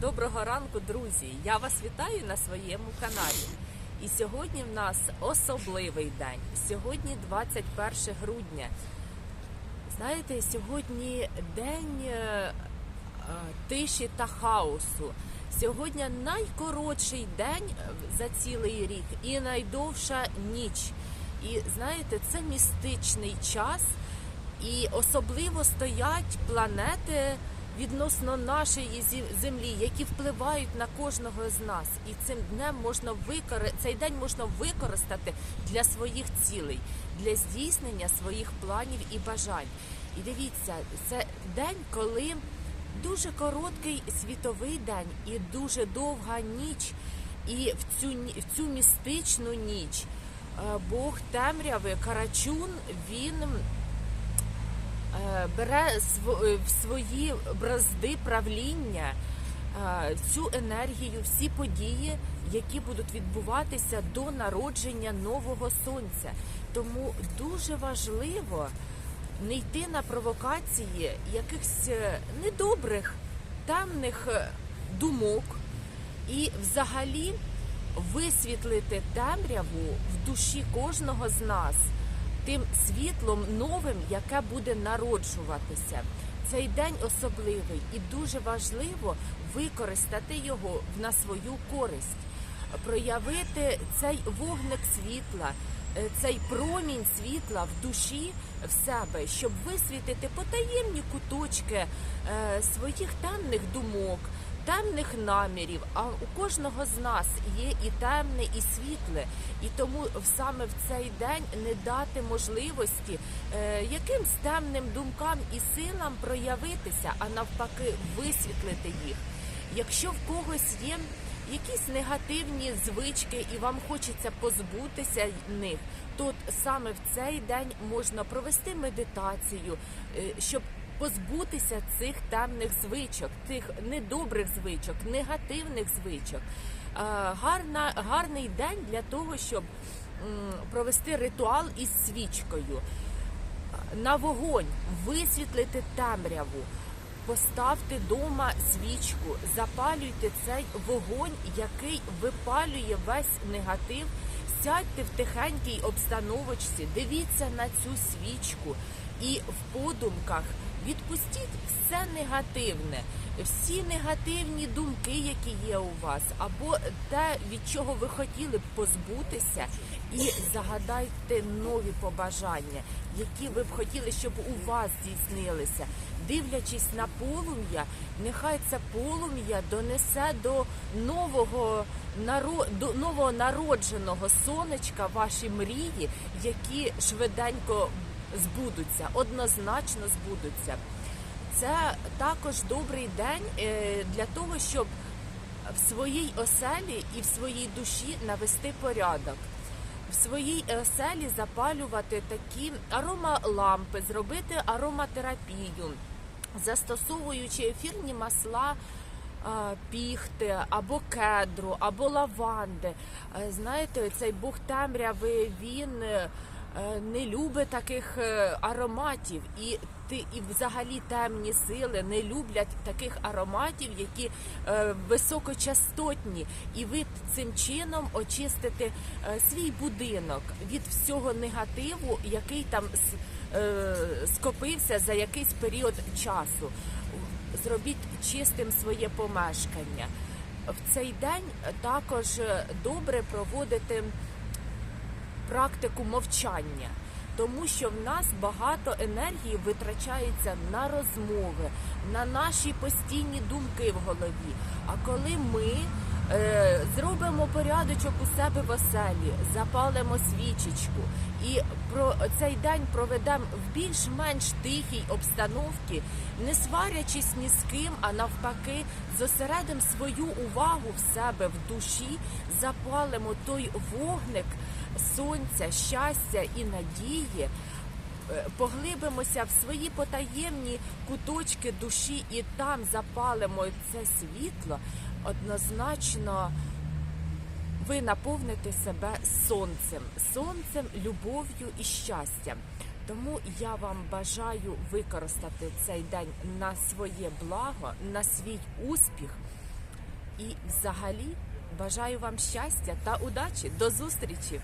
Доброго ранку, друзі! Я вас вітаю на своєму каналі. І сьогодні в нас особливий день. Сьогодні 21 грудня. Знаєте, сьогодні день е, е, тиші та хаосу. Сьогодні найкоротший день за цілий рік і найдовша ніч. І знаєте, це містичний час, і особливо стоять планети відносно нашої землі, які впливають на кожного з нас. І цим днем можна викори... цей день можна використати для своїх цілей, для здійснення своїх планів і бажань. І дивіться, це день, коли дуже короткий світовий день і дуже довга ніч. І в цю в цю містичну ніч е, Бог темряви Карачун він бере е, в свої бразди правління е, цю енергію, всі події, які будуть відбуватися до народження нового сонця. Тому дуже важливо не йти на провокації якихось е, недобрих, темних е, думок і взагалі висвітлити темряву в душі кожного з нас тим світлом новим, яке буде народжуватися. Цей день особливий і дуже важливо використати його на свою користь, проявити цей вогник світла, е, цей промінь світла в душі в себе, щоб висвітити потаємні куточки е, своїх темних думок, темних намірів. А у кожного з нас є і темне, і світле. І тому саме в цей день не дати можливості е, якимсь темним думкам і силам проявитися, а навпаки, висвітлити їх. Якщо в когось є якісь негативні звички, і вам хочеться позбутися них, то саме в цей день можна провести медитацію, е, щоб позбутися цих темних звичок, тих недобрих звичок, негативних звичок. Е, Гарна, гарний день для того, щоб провести ритуал із свічкою на вогонь, висвітлити темряву, поставте дома свічку, запалюйте цей вогонь, який випалює весь негатив. Сядьте в тихенькій обстановочці, дивіться на цю свічку і в подумках відпустіть все негативне, всі негативні думки, які є у вас, або те, від чого ви хотіли б позбутися, і загадайте нові побажання, які ви б хотіли, щоб у вас здійснилися. Дивлячись на полум'я, нехай це полум'я донесе до нового до нового народженого сонечка ваші мрії, які швиденько збудуться, однозначно збудуться. Це також добрий день е, для того, щоб в своїй оселі і в своїй душі навести порядок. В своїй оселі запалювати такі аромалампи, зробити ароматерапію, застосовуючи ефірні масла піхти або кедру, або лаванди. Е, Знаєте, цей Бог темряви він е, е, не любить таких е, ароматів і ти і взагалі темні сили не люблять таких ароматів, які е, високочастотні, і ви цим чином очистите е, свій будинок від всього негативу, який там е, скопився за якийсь період часу. Зробіть чистим своє помешкання. В цей день також е, добре проводити практику мовчання, тому що в нас багато енергії витрачається на розмови, на наші постійні думки в голові. А коли ми зробимо порядочок у себе в оселі, запалимо свічечку і про цей день проведемо в більш-менш тихій обстановці, не сварячись ні з ким, а навпаки, зосередимо свою увагу в себе в душі, запалимо той вогник сонця, щастя і надії. е, Поглибимося в свої потаємні куточки душі і там запалимо це світло, однозначно ви наповните себе сонцем, сонцем, любов'ю і щастям. Тому я вам бажаю використати цей день на своє благо, на свій успіх. І взагалі бажаю вам щастя та удачі. До зустрічі!